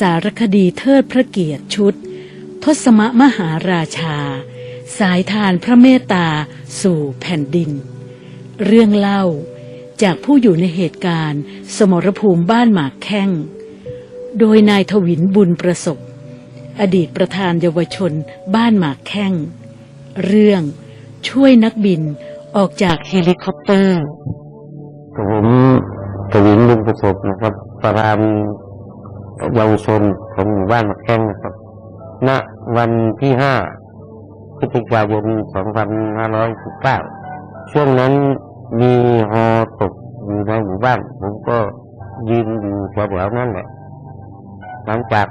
สารคดีเทิดพระเกียรติชุด ทศมมหาราชา สายทานพระเมตตาสู่แผ่นดิน เรื่องเล่าจากผู้อยู่ในเหตุการณ์ สมรภูมิบ้านหมากแข้ง โดยนายทวินบุญประสบ อดีตประธานเยาวชนบ้านหมากแข้ง เรื่องช่วยนักบินออกจากเฮลิคอปเตอร์ผมกวินลุงประสบนะครับประธาน เยาวชนของหมู่บ้านมะแข้งนะครับ ณ วันที่ห้าพฤศจิกายน2519ช่วงนั้นมีฮอตกอยู่ในหมู่บ้าน ผมก็ยืนอยู่แถวๆนั่นแหละ หลังจาก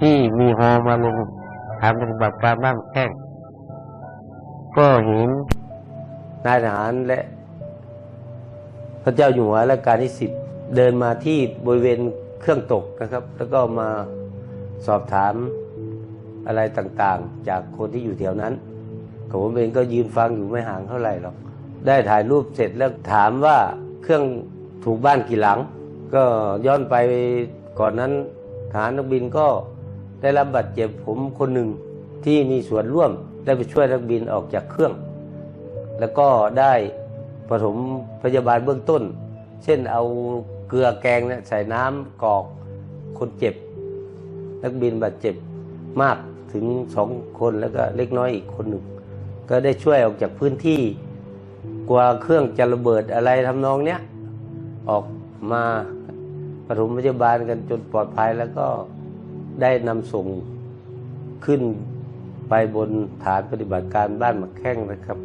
ที่มีฮอมาลงทางปฏิบัติการบ้านแข้งก็เห็นนายทหารและพระเจ้าอยู่หัวและการที่สิบเดินมาที่บริเวณ เครื่องตกนะครับ แล้วก็มาสอบถามอะไรต่างๆ จากคนที่อยู่แถวนั้นกับผมเองก็ยืนฟังอยู่ไม่ห่างเท่าไหร่หรอกได้ถ่ายรูปเสร็จแล้วถามว่าเครื่องถูกบ้านกี่หลัง ก็ย้อนไปก่อนนั้นทหารนักบินก็ได้รับบาดเจ็บผมคนหนึ่งที่มีส่วนร่วมได้ไปช่วยนักบินออกจากเครื่อง แล้วก็ได้ปฐมพยาบาลเบื้องต้น เช่นเอา เกลือแกงเนี่ยใส่น้ำกอกคนเจ็บ นักบินบาดเจ็บมากถึงสองคนแล้วก็เล็กน้อยอีกคนหนึ่ง ก็ได้ช่วยออกจากพื้นที่กลัวเครื่องจะระเบิดอะไรทำนองเนี้ยออกมาปฐมพยาบาลกันจนปลอดภัยแล้วก็ได้นำส่งขึ้นไปบนฐานปฏิบัติการบ้านหมักแข้งนะครับ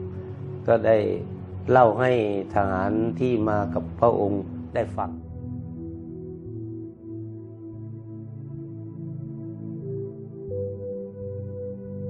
ก็ได้เล่าให้ทหารที่มากับพระองค์ได้ฟัง